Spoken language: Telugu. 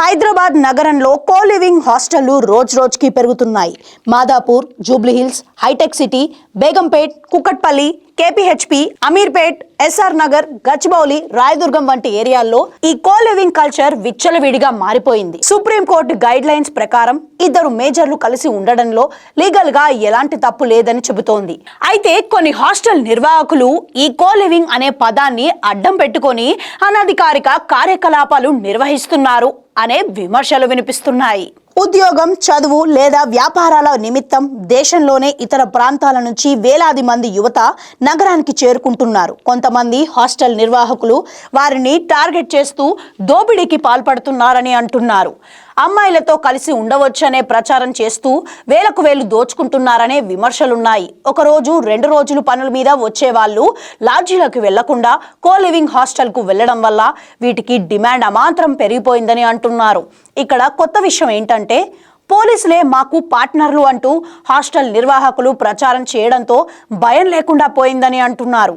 హైదరాబాద్ నగరంలో కో లివింగ్ హాస్టళ్ళు రోజు రోజుకి పెరుగుతున్నాయి. మాదాపూర్ జూబ్లీహిల్స్ హైటెక్ సిటీ బేగంపేట్ కుక్కట్పల్లి కేపీహెచ్పి అమీర్పేట్ ఎస్ఆర్ నగర్ గచ్చిబౌలి రాయదుర్గం వంటి ఏరియాల్లో ఈ కో లివింగ్ కల్చర్ విచ్చలవిడిగా మారిపోయింది. సుప్రీంకోర్టు గైడ్ లైన్స్ ప్రకారం ఇద్దరు మేజర్లు కలిసి ఉండడంలో లీగల్గా ఎలాంటి తప్పు లేదని చెబుతోంది. అయితే కొన్ని హాస్టల్ నిర్వాహకులు ఈ కో లివింగ్ అనే పదాన్ని అడ్డం పెట్టుకొని అనధికారిక కార్యకలాపాలు నిర్వహిస్తున్నారు. అనే విమర్శలు వినిపిస్తున్నాయి. ఉద్యోగం చదువు లేదా వ్యాపారాల నిమిత్తం దేశంలోనే ఇతర ప్రాంతాల నుంచి వేలాది మంది యువత నగరానికి చేరుకుంటున్నారు. కొంతమంది హాస్టల్ నిర్వాహకులు వారిని టార్గెట్ చేస్తూ దోపిడీకి పాల్పడుతున్నారని అంటున్నారు. అమ్మాయిలతో కలిసి ఉండవచ్చనే ప్రచారం చేస్తూ వేలకు వేలు దోచుకుంటున్నారనే విమర్శలున్నాయి. ఒకరోజు రెండు రోజులు పనుల మీద వచ్చే వాళ్ళు లాడ్జీలకు వెళ్ళకుండా కో లివింగ్ హాస్టల్కు వెళ్ళడం వల్ల వీటికి డిమాండ్ అమాంతరం పెరిగిపోయిందని అంటున్నారు. ఇక్కడ కొత్త విషయం ఏంటంటే పోలీసులే మాకు పార్ట్నర్లు అంటూ హాస్టల్ నిర్వాహకులు ప్రచారం చేయడంతో భయం లేకుండా పోయిందని అంటున్నారు.